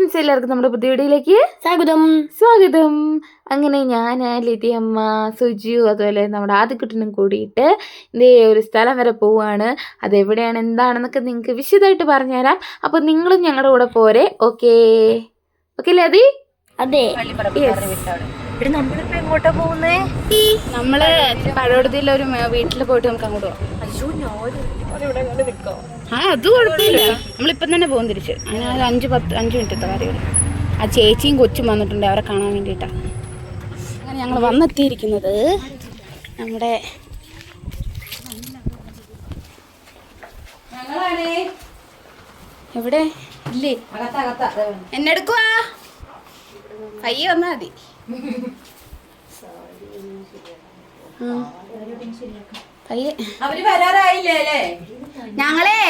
Friends എല്ലാവർക്കും നമ്മുടെ പുതിയ വീഡിയോയിലേക്ക്. സ്വാഗതം. സ്വാഗതം. അങ്ങനെ ഞാൻ ലിതിയമ്മ സുജു അതുപോലെ നമ്മുടെ ആദ്യക്കുട്ടനും കൂടിയിട്ട് ഇതേ ഒരു സ്ഥലം വരെ പോവുകയാണ് അതെവിടെയാണ് എന്താണെന്നൊക്കെ നിങ്ങൾക്ക് വിശദമായിട്ട് പറഞ്ഞുതരാം. അപ്പോൾ നിങ്ങളും ഞങ്ങളുടെ കൂടെ പോരെ. ഓക്കേ. ഓക്കെ അല്ലേ അതി. അതെ ഇവിടെ നമ്മളിപ്പോ എങ്ങോട്ടാ പോകുന്നേ? നമ്മൾ പഴവടത്തിലെ ഒരു വീട്ടിൽ പോയിട്ട് നമുക്ക് അങ്ങോട്ട് പോകാം ആ അത് കുഴപ്പമില്ല. നമ്മളിപ്പം തന്നെ പോകും തിരിച്ച്. അങ്ങനെ ഒരു അഞ്ച് പത്ത് അഞ്ച് മിനിറ്റത്തെ കാര്യമുള്ളൂ ആ ചേച്ചിയും കൊച്ചും വന്നിട്ടുണ്ട് അവരെ കാണാൻ വേണ്ടിയിട്ടാണ് അങ്ങനെ ഞങ്ങൾ വന്നെത്തിയിരിക്കുന്നത് നമ്മുടെ എവിടെ? ഇല്ലേ? എന്നെടുക്കുവാ പയ്യെ വന്നാ മതി. പയ്യെ. അവർ വരാറായില്ലേ അല്ലേ? ഞങ്ങളേ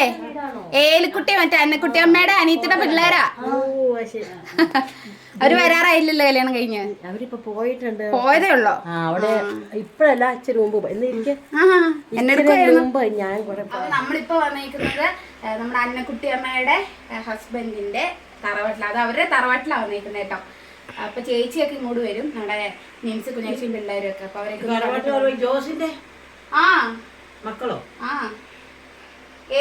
ഏലിക്കുട്ടി മറ്റേ അന്നക്കുട്ടി അമ്മയുടെ അനീത്തിന്റെ പിള്ളേരാ. അവർ വരാറായില്ലല്ലോ കല്യാണം കഴിഞ്ഞ്. അവരിപ്പൊ പോയിട്ടുണ്ട്. പോയതേ ഉള്ളോ? അവിടെ ഇപ്പഴല്ല ഇച്ചിരി മുമ്പ് എനിക്ക് ഞാൻ നമ്മളിപ്പോ വന്നേക്കുന്നത് ഏഹ്, നമ്മുടെ അന്നക്കുട്ടി അമ്മയുടെ ഹസ്ബൻഡിന്റെ തറവാട്ടില അത് അവരുടെ തറവാട്ടിലാണ് വന്നേക്കുന്നത് കേട്ടോ. അപ്പൊ ചേച്ചിയൊക്കെ ഇങ്ങോട്ട് വരും. നമ്മുടെ നിംസ് കുഞ്ഞേച്ചിയും പിള്ളേരും ഒക്കെ അപ്പൊ അവരൊക്കെ ജോസിന്റെ ആ. മക്കളോ? ആ.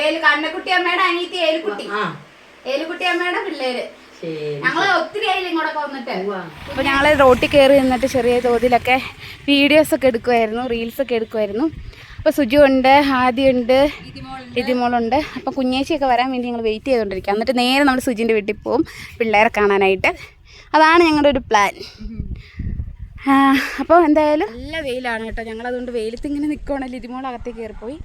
ഏലു കണ്ണക്കുട്ടി അമ്മയുടെ അനിയത്തി ഏലുക്കുട്ടി. ആ. ഏലുക്കുട്ടി അമ്മയുടെ പിള്ളേര്. അപ്പൊ ഞങ്ങൾ റോട്ടിൽ കയറി നിന്നിട്ട് ചെറിയ തോതിലൊക്കെ വീഡിയോസ് ഒക്കെ എടുക്കുമായിരുന്നു റീൽസ് ഒക്കെ എടുക്കുമായിരുന്നു അപ്പോൾ സുജു ഉണ്ട് ആദ്യമുണ്ട് ഇതിമോളുണ്ട്. അപ്പോൾ കുഞ്ഞേച്ചിയൊക്കെ വരാൻ വേണ്ടി ഞങ്ങൾ വെയിറ്റ് ചെയ്തുകൊണ്ടിരിക്കുക എന്നിട്ട് നേരെ നമ്മൾ സുജിന്റെ വീട്ടിൽ പോവും പിള്ളേരെ കാണാനായിട്ട്. അതാണ് ഞങ്ങളുടെ ഒരു പ്ലാൻ അപ്പോൾ എന്തായാലും നല്ല വെയിലാണ് കേട്ടോ. ഞങ്ങൾ അതുകൊണ്ട് വെയിലത്ത് ഇങ്ങനെ നിൽക്കുകയാണല്ലോ ഇതിമോൾ അകത്തേക്ക് കയറിപ്പോയി.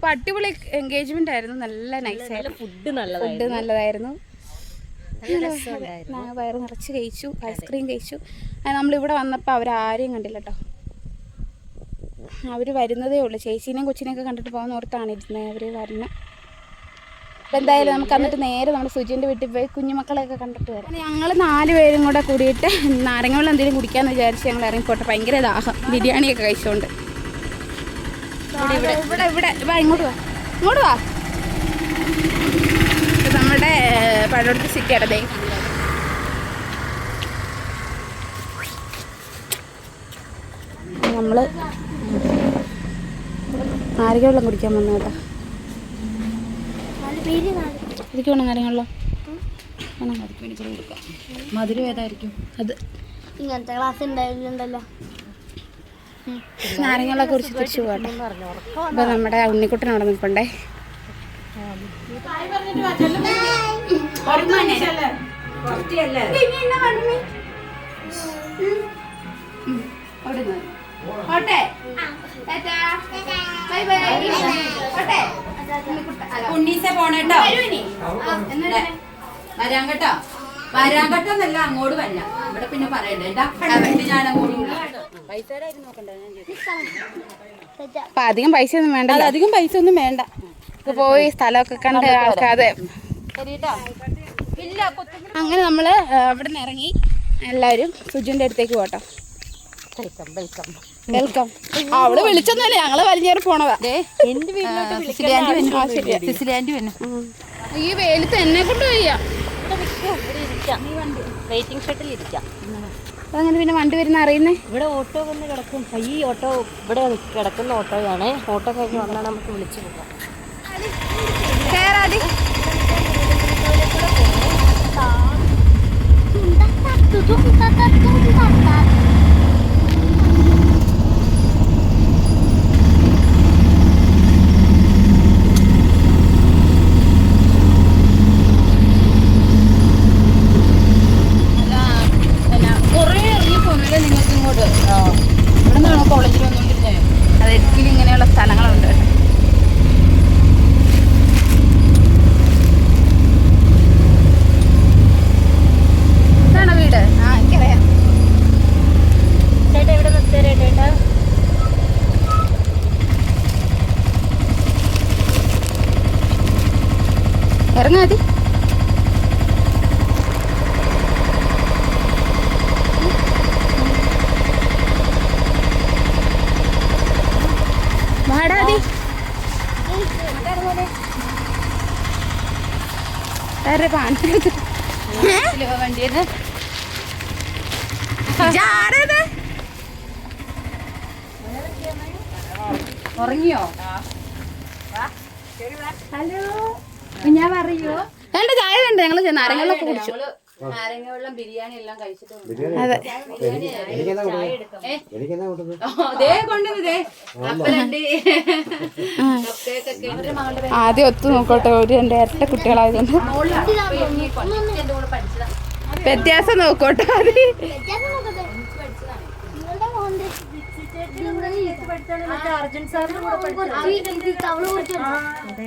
അപ്പോൾ അടിപൊളി എൻഗേജ്മെന്റ് ആയിരുന്നു. നല്ല നൈസ് ഫുഡ് നല്ലതാ ഫുഡ് നല്ലതായിരുന്നു. വയറ് നിറച്ച് കഴിച്ചു ഐസ്ക്രീം കഴിച്ചു. അത് നമ്മളിവിടെ വന്നപ്പോൾ അവരാരെയും കണ്ടില്ല കേട്ടോ അവർ വരുന്നതേ ഉള്ളൂ. ചേച്ചീനെയും കൊച്ചിനെയൊക്കെ കണ്ടിട്ട് പോകുന്ന ഓർത്താണ് ഇരുന്നത് അവർ വരണം അപ്പം എന്തായാലും നമുക്ക് എന്നിട്ട് നേരെ നമ്മുടെ സുജിന്റെ വീട്ടിൽ പോയി കുഞ്ഞുമക്കളെയൊക്കെ കണ്ടിട്ട് വരാം. ഞങ്ങൾ നാല് പേരും കൂടെ കൂടിയിട്ട് നാരങ്ങ വെള്ളം എന്തെങ്കിലും കുടിക്കാമെന്ന് വിചാരിച്ച് ഞങ്ങൾ ഇറങ്ങിപ്പോട്ടെ. ഭയങ്കര ദാഹം. ബിരിയാണിയൊക്കെ കഴിച്ചുകൊണ്ട് ഇവിടെ ഇവിടെ ഇവിടെ വാ ഇങ്ങോട്ട് വാ. ഇങ്ങോട്ട് വാ. നമ്മുടെ പഴയടുത്ത് സിറ്റിയുടെ നമ്മൾ നമ്മൾ നാരങ്ങ വെള്ളം കുടിക്കാൻ വന്നു കേട്ടോ. എനിക്ക് വേണം നാരങ്ങ വെള്ളം മധുരം ഏതായിരിക്കും? അത് ഇങ്ങനത്തെ ക്ലാസ് ഉണ്ടായിരുന്നുണ്ടല്ലോ. നാരങ്ങ വെള്ളം കുറിച്ച് തിരിച്ചു പോകട്ടെ അപ്പോൾ നമ്മുടെ ഉണ്ണിക്കുട്ടൻ അവിടെ നിൽക്കണ്ടേ ഉണ്ണീസെ പോണേട്ടോ വരാൻ കേട്ടോ. വരാൻ കേട്ടോ എന്നല്ല അങ്ങോട്ട് വല്ല ഇവിടെ പിന്നെ പറയണ്ടേ. ഞാൻ അങ്ങോട്ട് അപ്പൊ അധികം പൈസ ഒന്നും വേണ്ട അധികം പൈസ ഒന്നും വേണ്ട പോയി സ്ഥലമൊക്കെ കണ്ട് ആൾക്കാതെ അങ്ങനെ നമ്മൾ അവിടെ നിന്ന് ഇറങ്ങി. എല്ലാവരും സുജുന്റെ അടുത്തേക്ക് പോട്ടോ. വെൽക്കം അവൾ വിളിച്ചൊന്നുമല്ല ഞങ്ങൾ വലിഞ്ഞേറി പോണതാ. ഈ വെയിലത്ത് എന്നെ കൊണ്ട് വയ്യ വെയിറ്റിംഗ് ഷട്ടിൽ ഇരിക്കാം. അതങ്ങനെ പിന്നെ വണ്ടി വരുന്ന അറിയുന്നേ? ഇവിടെ ഓട്ടോ വന്ന് കിടക്കും. ഈ ഓട്ടോ ഇവിടെ കിടക്കുന്ന ഓട്ടോയാണ്. ഓട്ടോ കഴിഞ്ഞ് വന്നാൽ നമുക്ക് വിളിച്ചു പോകാം കേറാതി കുറേ ഇറങ്ങി പോകുന്നില്ല നിങ്ങൾക്ക് ഇങ്ങോട്ട് ഇവിടെ നിന്നാണോ കോളേജിൽ വന്നുകൊണ്ടിരുന്നത് അത് ഇടുക്കിയിൽ ഇങ്ങനെയുള്ള സ്ഥലങ്ങളുണ്ട് കേട്ടോ ഇതാണോ വീട് ആ എനിക്കറിയാം ചേട്ടാ ഇവിടെ നിർത്തരേ ചേട്ടാ ഇറങ്ങാ മതി വാടാതി വേറെ പാൻസ് സ്ലീവ വണ്ടിയെന്ന് ഇതാരത്? ഉറങ്ങിയോ? ഹലോ ഞാൻ പറയോ? രണ്ട് ചായ ഉണ്ട് ഞങ്ങൾ വെള്ളം കുടിച്ചു. നാരങ്ങ വെള്ളം ബിരിയാണി എല്ലാം കഴിച്ചിട്ട്. ആദ്യം ഒത്തു നോക്കട്ടെ. ഒരു രണ്ട് ഇരട്ട കുട്ടികളായതുകൊണ്ട്. വ്യത്യാസം നോക്കോട്ടെ അത്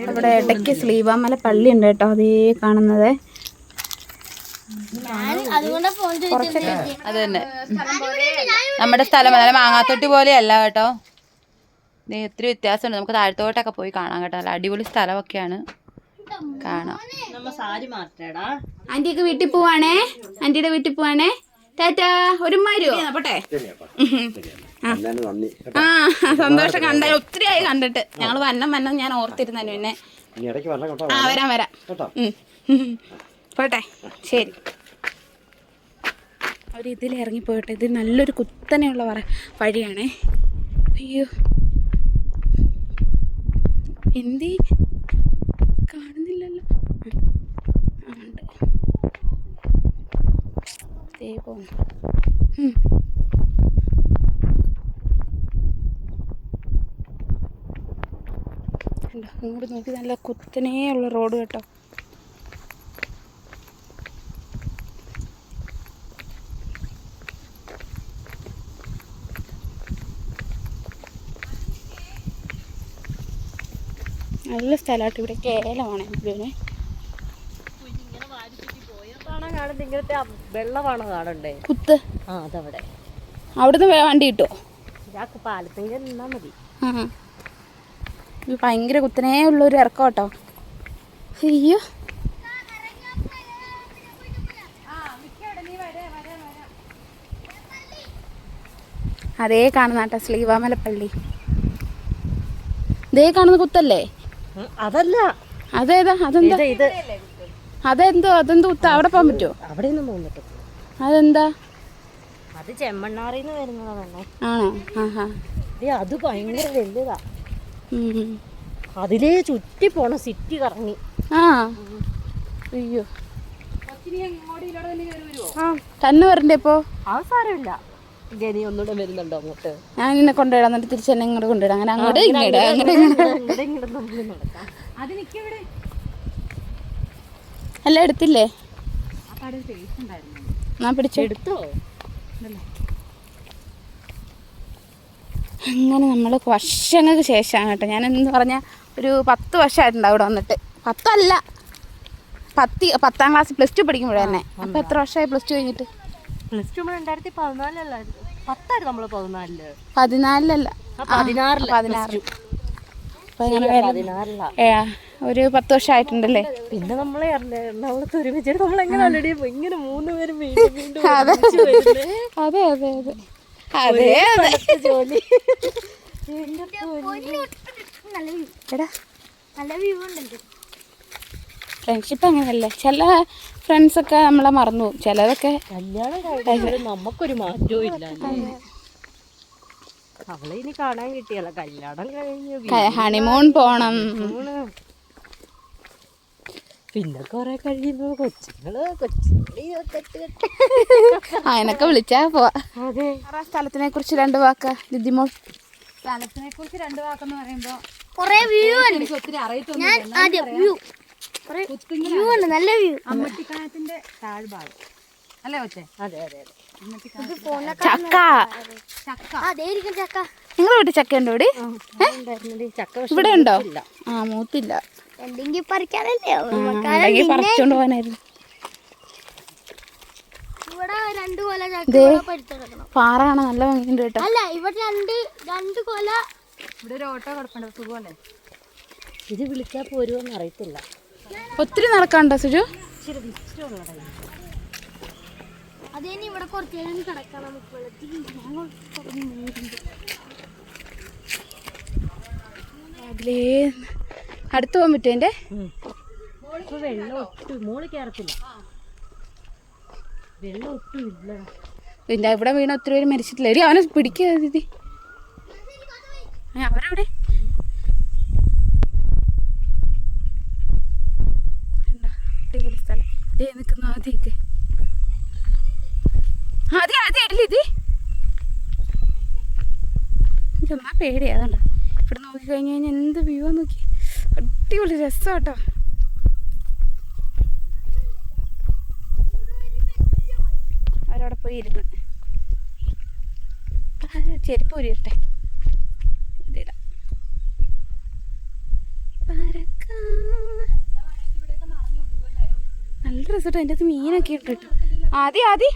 ഇവിടെ ഇടയ്ക്ക് സ്ലീവാമല പള്ളി ഉണ്ട് കേട്ടോ അതേ കാണുന്നത്. അത് തന്നെ നമ്മുടെ സ്ഥലം നല്ല മാങ്ങാത്തൊട്ടി പോലെയല്ല കേട്ടോ. ഒത്തിരി വ്യത്യാസമുണ്ട്. നമുക്ക് താഴത്തോട്ടൊക്കെ പോയി കാണാം കേട്ടോ. നല്ല അടിപൊളി സ്ഥലമൊക്കെയാണ്. കാണാം. നമ്മ സാരി മാറ്റേടാ. ആന്റിയൊക്കെ വീട്ടിൽ പോവാണേ? ആന്റിയുടെ വീട്ടിൽ പോവാണേ? ടാറ്റാ ഒരു മരുവോ പോട്ടെ. ആ സന്തോഷം കണ്ട ഒത്തിരി ആയി കണ്ടിട്ട്. ഞങ്ങൾ വന്നം വന്നം ഞാൻ ഓർത്തിരുന്നു പിന്നെ ആ വരാം വരാം. പോട്ടെ ശരി. അവർ ഇതിൽ ഇറങ്ങിപ്പോട്ടെ ഇത് നല്ലൊരു കുത്തനെയുള്ള പറ വഴിയാണേ. അയ്യോ. എന്തി കാണുന്നില്ലല്ലോ ആ, ഉണ്ട്. ദേ Hm. കണ്ടോ ഇങ്ങോട്ട് നോക്കി. നല്ല കുത്തനെയുള്ള റോഡ് കേട്ടോ. നല്ല സ്ഥലമായിട്ട് ഇവിടെ. കേലമാണ് ഇതിന് കാണാൻ കാണുന്നത് ഇങ്ങനത്തെ ആ വെള്ളമാണ് കാണണ്ടേ? കുത്ത്. ആ അതവിടെ. അവിടുന്ന് വണ്ടി കിട്ടോ? ഇതാക്ക് പാലത്തെങ്കിൽ നിന്നാ മതി. ഇത് ഭയങ്കര കുത്തനേ ഉള്ളൊരു ഇറക്കം കേട്ടോ അയ്യോ അതേ കാണുന്ന കേട്ടോ ശ്രീവാമല ഇതേ കാണുന്ന കുത്തല്ലേ? അതല്ല. അതേതാ? അതെന്താ? ഇത് അതെന്തോ അതെന്തോ ഉത്ത അവിടെ പോകാൻ പറ്റുമോ അവിടെ ഒന്നും അതെന്താ അത് ചെമ്മണ്ണാറിന്ന് നിന്ന് തന്നെ ആണോ ആഹാ അത് ഭയങ്കര വലുതാ അതിലേ ചുറ്റി പോണ സിറ്റി കറങ്ങി ആ അയ്യോ തന്നെ വരണ്ടേ ഇപ്പോ ആ സാരമില്ല ഗനി ഒന്നുകൂടെ വരുന്നുണ്ടോ അങ്ങോട്ട് ഞാൻ നിന്നെ കൊണ്ടുവിടാം എന്നിട്ട് തിരിച്ച് എന്നെ ഇങ്ങോട്ട് കൊണ്ടുവിടാം അങ്ങനെ അങ്ങോട്ട് ഇങ്ങോട്ട് അങ്ങോട്ട് ഇങ്ങോട്ട് ഇങ്ങോട്ട് നമ്മൾ നടക്കാം എല്ലാം എടുത്തില്ലേ? ഞാൻ അങ്ങനെ നമ്മൾ വർഷങ്ങൾക്ക് ശേഷമാണ് കേട്ടോ. ഞാൻ എന്ന് പറഞ്ഞാൽ ഒരു പത്ത് വർഷമായിട്ടുണ്ടാവും അവിടെ വന്നിട്ട്. പത്തല്ല. പത്തി പത്താം ക്ലാസ് പ്ലസ് ടു പഠിക്കുമ്പോഴേ തന്നെ. അപ്പം എത്ര വർഷമായി പ്ലസ് ടു കഴിഞ്ഞിട്ട്? പ്ലസ് ടു രണ്ടായിരത്തി പതിനാലല്ലായിരുന്നു പത്തായിരുന്നു നമ്മൾ പതിനാലിൽ. പതിനാലിലല്ല. പതിനാറിൽ പതിനാറ് അപ്പം അങ്ങനെ വരും. പതിനാറിലാ ഏ, ഒരു പത്ത് വർഷമായിട്ടുണ്ടല്ലേ പിന്നെ നമ്മളെ എറണ- എറണാകുളത്ത് ഒരുമിച്ചിട്ട് നമ്മൾ എങ്ങനെ ഓൾറെഡി ഇങ്ങനെ മൂന്ന് പേരും. അതെ. അതെ അതെ അതെ. അതെ ജോലി. എന്റെ നല്ല വ്യൂ. എടാ. നല്ല വ്യൂ ഉണ്ട് ഫ്രണ്ട്ഷിപ്പ് അങ്ങനെയല്ലേ? ചില ഫ്രണ്ട്സൊക്കെ നമ്മളെ മറന്നു പോകും. ചിലതൊക്കെ കല്യാണം നമുക്കൊരു മാറ്റവും ഇല്ല. അവളെ ഇനി കാണാൻ കിട്ടിയല്ല. കല്യാണം കഴിഞ്ഞു ഹണിമൂൺ പോണം. പിന്നെ കൊറേ കഴിയുമ്പോ കൊച്ചുങ്ങൾ കൊച്ചുങ്ങളി അതിനൊക്കെ വിളിച്ചാ പോവാ. അതെ. സ്ഥലത്തിനെ കുറിച്ച് രണ്ട് വാക്ക്. ദിദിമോൾ സ്ഥലത്തിനെ കുറിച്ച് രണ്ട് വാക്കെന്ന് പറയുമ്പോ കൊറേ വ്യൂ എനിക്ക് ഒത്തിരി അറിയത്തൊന്നും നല്ല വ്യൂ അമ്മട്ടിക്കാനത്തിന്റെ താഴ്ഭാഗം. അല്ലേ അതെ അതെ ചക്ക. നിങ്ങളുടെ വീട്ടിൽ ചക്ക ഉണ്ടോ ഇവിടെ? ഇവിടെ ഉണ്ടോ? ആ മൂത്തില്ല. എന്തെങ്കിലും പറിക്കാനല്ലേ? പറിച്ചോണ്ട് പോകാനായിരുന്നു. പാറ കാണാൻ നല്ല ഭംഗിയുണ്ട് കേട്ടോ. അല്ല ഇവിടെ രണ്ട് രണ്ട് കൊല. ഇവിടെ ഒരു ഓട്ടോ കിടപ്പുണ്ട് സുഖമല്ലേ? ഇത് വിളിച്ചാൽ പോരുമെന്ന് അറിയത്തില്ല. ഒത്തിരി നടക്കാണ്ടോ സുജു? ഇച്ചിരി അതേനി ഇവിടെ കുറച്ച് നേരം കിടക്കാം നമുക്ക് വെള്ളത്തിൽ അതിലേ അടുത്ത് പോകാൻ പറ്റുമോ എന്റെ? ഇപ്പൊ വെള്ളം ഒട്ടും മോൾ കയറത്തില്ല വെള്ളം ഒട്ടും ഇല്ല പിന്നെ ഇവിടെ വീണ ഒത്തിരി പേര് മരിച്ചിട്ടില്ല. അവനെ പിടിക്കുക ദീദി. അവരവിടെ? അടിപൊളി സ്ഥലം. ദേ നിൽക്കുന്ന ആദ്യമൊക്കെ. ആദ്യം ആദ്യം ഇടില്ല ഇത് ചുമ്മാ പേടിയാ കണ്ടോ ഇവിടെ നോക്കി കഴിഞ്ഞ് കഴിഞ്ഞാൽ എന്ത് വ്യൂ നോക്കി. അടിപൊളി രസം കേട്ടോ അവരവിടെ പോയി ചെരുപ്പ് പറക്കാം. നല്ല രസമായിട്ട് അതിന്റെ അകത്ത് മീനൊക്കെ ഉണ്ട് കേട്ടോ ആദ്യം ആദ്യം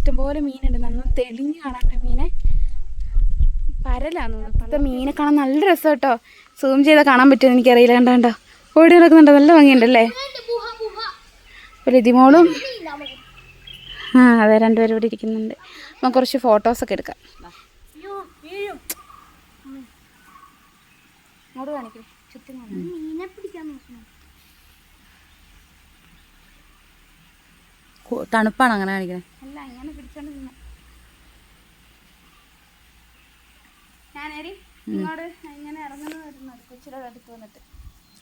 ഇഷ്ടംപോലെ മീനുണ്ട്. നല്ല തെളിഞ്ഞ് കാണാട്ടെ മീനെ. പരലാന്ന് തോന്നുന്നു. മീനെ കാണാൻ നല്ല രസം കേട്ടോ സൂം ചെയ്താൽ കാണാൻ പറ്റുമെന്ന് എനിക്കറിയില്ല. കണ്ടോ കണ്ടോ. ഓടി നടക്കുന്നുണ്ടോ? നല്ല ഭംഗിയുണ്ടല്ലേ? അപ്പോൾ ലിതിമോളും ആ അതെ രണ്ടുപേരും ഇവിടെ ഇരിക്കുന്നുണ്ട്. നമുക്ക് കുറച്ച് ഫോട്ടോസൊക്കെ എടുക്കാം. ഇങ്ങോട്ട് കാണിക്കും. ചുറ്റും മീനെ പിടിക്കാൻ നോക്കണം തണുപ്പാണ് അങ്ങനെ കാണിക്കുന്നത് അല്ല ഇങ്ങനെ പിടിച്ചോണ്ട് നിന്നെ ഞാനേരി ഇങ്ങോട്ട് ഇങ്ങനെ ഇറങ്ങുന്ന വരുന്നു കൊച്ചിയുടെ അങ്ങനെ കാണിക്കുന്നത്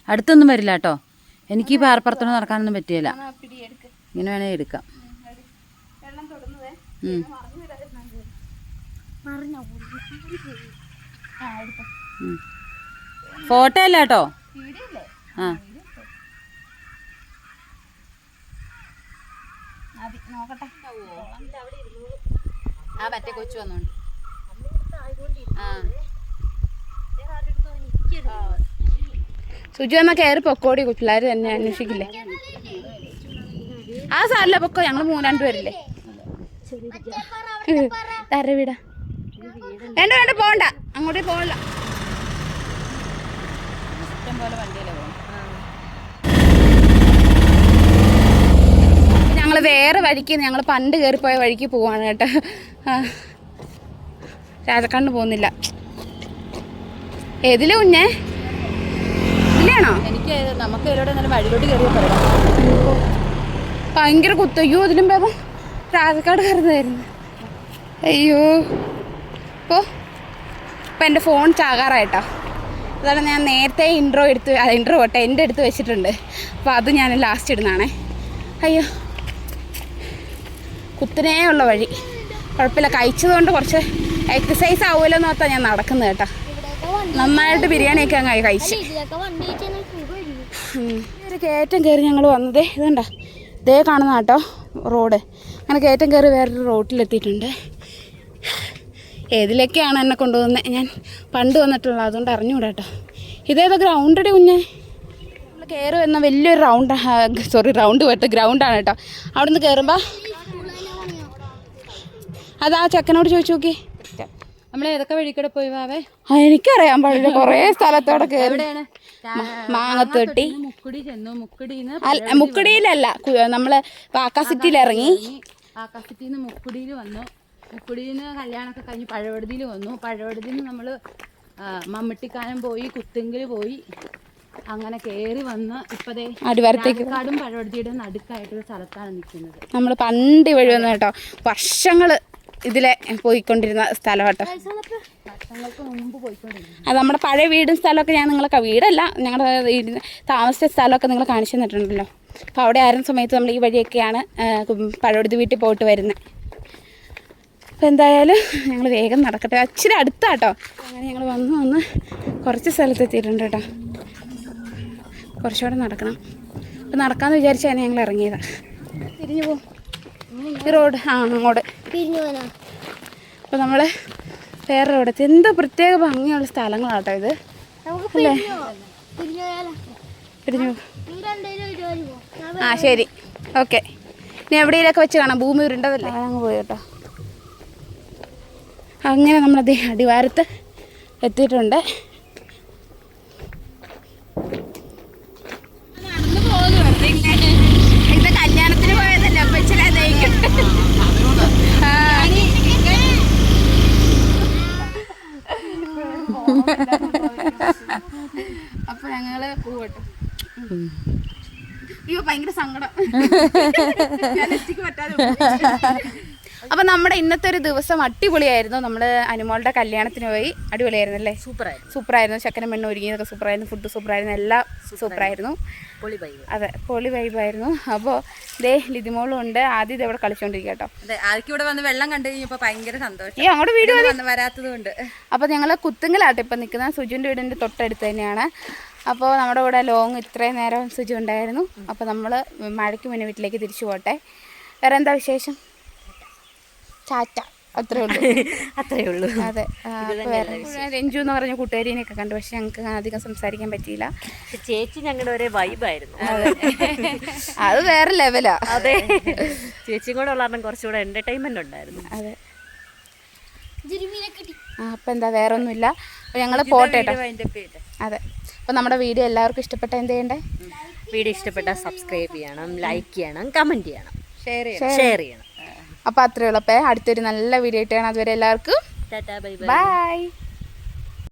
അടുത്തൊന്നും വരില്ല കേട്ടോ. എനിക്ക് ഈ പാറപ്പുറത്തോട് നടക്കാനൊന്നും പറ്റിയില്ല. ഇങ്ങനെ വേണേ എടുക്കാം. ഫോട്ടോ അല്ല കേട്ടോ. ആ. മതി. നോക്കട്ടെ. ആ മറ്റേ കൊച്ചു വന്നോണ്ട്. സുജു എന്നാ കയറി പൊക്കോടി പിള്ളേർ തന്നെ അന്വേഷിക്കില്ലേ? ആ സാറില്ല പൊക്കോ ഞങ്ങൾ മൂന്നാണ്ട് പേരില്ലേ? തര വീടാ. വേണ്ട വേണ്ട പോണ്ട. അങ്ങോട്ടേ പോകണ്ട. ഇഷ്ടം പോലെ വണ്ടിയിലെ പോകും ഞങ്ങൾ വേറെ വഴിക്ക് ഞങ്ങൾ പണ്ട് കയറിപ്പോയ വഴിക്ക് പോവാണ് കേട്ടോ. ആ. രാജക്കാണ്ട് പോകുന്നില്ല. ഏതിലെ ഉന്നേ ഇല്ലാണോ എനിക്ക് നമുക്ക് വഴിയിലോട്ട് പറയാം ഭയങ്കര കുത്തയ്യോ ഇതിലും ഭേദം രാജക്കാട് കയറുന്നതായിരുന്നു. അയ്യോ. ഇപ്പോൾ ഇപ്പം എന്റെ ഫോൺ ചാകാറായിട്ടോ അതാണ് ഞാൻ നേരത്തെ ഇൻട്രോ എടുത്ത് ഇൻട്രോ പോട്ടെ എന്റെ അടുത്ത് വെച്ചിട്ടുണ്ട്. അപ്പോൾ അത് ഞാൻ ലാസ്റ്റ് ഇടുന്നതാണേ. അയ്യോ. കുത്തനേ ഉള്ള വഴി. കുഴപ്പമില്ല. കഴിച്ചതുകൊണ്ട് കുറച്ച് എക്സസൈസ് ആവുമല്ലോ എന്ന് ഞാൻ നടക്കുന്നത് കേട്ടോ. നന്നായിട്ട് ബിരിയാണിയൊക്കെ അങ്ങ് കഴിച്ചു. ഒരു കയറ്റം കയറി ഞങ്ങൾ വന്നതേ. ഇതുണ്ട ഇതേ കാണുന്ന കേട്ടോ റോഡ്. അങ്ങനെ കയറ്റം കയറി വേറൊരു റോട്ടിലെത്തിയിട്ടുണ്ട്. ഏതിലേക്കാണ് എന്നെ കൊണ്ടുപോകുന്നത് ഞാൻ പണ്ട് വന്നിട്ടുള്ള അതുകൊണ്ട് അറിഞ്ഞുകൂടാ കേട്ടോ. ഇതേതോ ഗ്രൗണ്ടടി കുഞ്ഞെ. നമ്മൾ കയറി എന്ന വലിയൊരു റൗണ്ട് സോറി റൗണ്ട് പോയിട്ട് ഗ്രൗണ്ടാണ് കേട്ടോ. അവിടെ നിന്ന് കയറുമ്പോൾ അത് ആ ചെക്കനോട് ചോദിച്ചു നോക്കി. നമ്മൾ ഏതൊക്കെ വഴിക്കൂടെ പോയി വാവേ? എനിക്കറിയാൻ പാടില്ല. കുറേ സ്ഥലത്തോടെ കയറി മാങ്ങത്തൊട്ടി. മുക്കുടി ചെന്നു. മുക്കുടിന്ന് മുക്കുടിയിലല്ല നമ്മൾ പാക്കാസിറ്റിയിൽ ഇറങ്ങി. ആകാശത്തിന്ന് മുക്കുടിയിൽ വന്നു. മുക്കുടിന്ന് നിന്ന് കല്യാണമൊക്കെ കഴിഞ്ഞ് പഴവടുതിയിൽ വന്നു. പഴവടുതിയിൽ നിന്ന് നമ്മൾ മമ്മട്ടിക്കാനം പോയി കുത്തുങ്കിൽ പോയി. അങ്ങനെ കയറി വന്ന് ഇപ്പതേ അടിവാരത്തേക്ക്. കാടും പഴവടുതിയുടെ നടുക്കായിട്ടൊരു സ്ഥലത്താണ് നിൽക്കുന്നത്. നമ്മൾ പണ്ട് വഴി വന്നു കേട്ടോ. വർഷങ്ങൾ ഇതിലെ പോയിക്കൊണ്ടിരുന്ന സ്ഥലം കേട്ടോ അത് നമ്മുടെ പഴയ വീടും സ്ഥലമൊക്കെ ഞാൻ നിങ്ങളൊക്കെ വീടല്ല ഞങ്ങളുടെ താമസിച്ച സ്ഥലമൊക്കെ നിങ്ങൾ കാണിച്ചു തന്നിട്ടുണ്ടല്ലോ. അപ്പോൾ അവിടെ ആയിരുന്ന സമയത്ത് നമ്മൾ ഈ വഴിയൊക്കെയാണ് പഴയടുത്ത് വീട്ടിൽ പോയിട്ട് വരുന്നത് അപ്പോൾ എന്തായാലും ഞങ്ങൾ വേഗം നടക്കട്ടെ. ഇച്ചിരി അടുത്താട്ടോ. അങ്ങനെ ഞങ്ങൾ വന്ന് വന്ന് കുറച്ച് സ്ഥലത്ത് എത്തിയിട്ടുണ്ട് കേട്ടോ. കുറച്ചുകൂടെ നടക്കണം. അപ്പോൾ നടക്കാമെന്ന് വിചാരിച്ചാണ് ഞങ്ങൾ ഇറങ്ങിയത്. തിരിഞ്ഞു പോകും ഈ റോഡ് ആ അങ്ങോട്ട്. അപ്പൊ നമ്മൾ അപ്പോൾ നമ്മൾ വേറെ റോഡ് എന്താ പ്രത്യേക ഭംഗിയുള്ള സ്ഥലങ്ങളാട്ടോ ഇത്. നമുക്ക് പിരിഞ്ഞു ആ ശരി. ഓക്കെ. ഇനി എവിടെയെങ്കിലൊക്കെ വെച്ച് കാണാം? ഭൂമി ഉരുണ്ടതല്ലേ? അങ്ങ് പോയി കേട്ടോ. അങ്ങനെ നമ്മളത് അടിവാരത്ത് എത്തിയിട്ടുണ്ട് ഇത് കല്യാണത്തിന് പോയതല്ലേ അപ്പൊ ഇച്ചിരി അതേക്കും അപ്പൊ ഞങ്ങൾ പോവട്ടെ. അയ്യോ ഭയങ്കര സങ്കടം. ഞാൻ എത്തിക്ക് പറ്റാതെ അപ്പൊ നമ്മുടെ ഇന്നത്തെ ഒരു ദിവസം അടിപൊളിയായിരുന്നു. നമ്മൾ അനുമോളുടെ കല്യാണത്തിന് പോയി അടിപൊളിയായിരുന്നു അല്ലേ സൂപ്പറായിരുന്നു. സൂപ്പറായിരുന്നു. ചക്കനും പെണ്ണും ഒരുങ്ങിയതൊക്കെ സൂപ്പറായിരുന്നു. ഫുഡ് സൂപ്പറായിരുന്നു. എല്ലാം സൂപ്പറായിരുന്നു. അതെ പൊളി വൈബായിരുന്നു അപ്പോൾ ദേ ലിതിമോളും ഉണ്ട്. ആദ്യം ഇത് ഇവിടെ കളിച്ചോണ്ടിരിക്കുക കേട്ടോ. അതെ ആദ്യം ഇവിടെ വന്ന് വെള്ളം കണ്ടു കഴിഞ്ഞപ്പോ ഭയങ്കര സന്തോഷം. ഈ അങ്ങോട്ട് വീട് വരാത്തത് കൊണ്ട് അപ്പോൾ ഞങ്ങൾ കുത്തുങ്ങലാട്ടോ. ഇപ്പം നിൽക്കുന്ന സുജുവിന്റെ വീടിന്റെ തൊട്ടടുത്ത് തന്നെയാണ്. അപ്പോൾ നമ്മുടെ കൂടെ ലോങ് ഇത്രയും നേരം സുജു ഉണ്ടായിരുന്നു. അപ്പോൾ നമ്മൾ മഴയ്ക്ക് മുന്നേ വീട്ടിലേക്ക് തിരിച്ചു പോട്ടെ. വേറെ എന്താ വിശേഷം? ചാറ്റ. അത്രേ ഉള്ളൂ. അത്രേ ഉള്ളൂ. അതെ. രഞ്ജു എന്ന് പറഞ്ഞ കൂട്ടുകാരിനെയൊക്കെ കണ്ടു. പക്ഷെ ഞങ്ങൾക്ക് അധികം സംസാരിക്കാൻ പറ്റിയില്ല. ചേച്ചി ഞങ്ങളുടെ ഒരേ വൈബായിരുന്നു. അത്. വേറെ ലെവലാ. അതെ. ചേച്ചിയും കൂടെ ഉള്ള കാരണം കുറച്ചുകൂടെ എന്റർടൈൻമെന്റ് ഉണ്ടായിരുന്നു. അതെ. ആ അപ്പം എന്താ വേറെ ഒന്നുമില്ല അപ്പോൾ ഞങ്ങൾ പോട്ടെ അതെ. അപ്പോൾ നമ്മുടെ വീഡിയോ എല്ലാവർക്കും ഇഷ്ടപ്പെട്ട എന്ത് ചെയ്യണ്ടേ? വീഡിയോ ഇഷ്ടപ്പെട്ടാൽ സബ്സ്ക്രൈബ് ചെയ്യണം ലൈക്ക് ചെയ്യണം കമന്റ് ചെയ്യണം. ഷെയർ ഷെയർ ചെയ്യണം. അപ്പോൾ അത്രയേ ഉള്ളൂ. അപ്പോൾ അടുത്തൊരു നല്ല വീഡിയോ ഇട്ടാണ് അതുവരെ എല്ലാവർക്കും ബൈ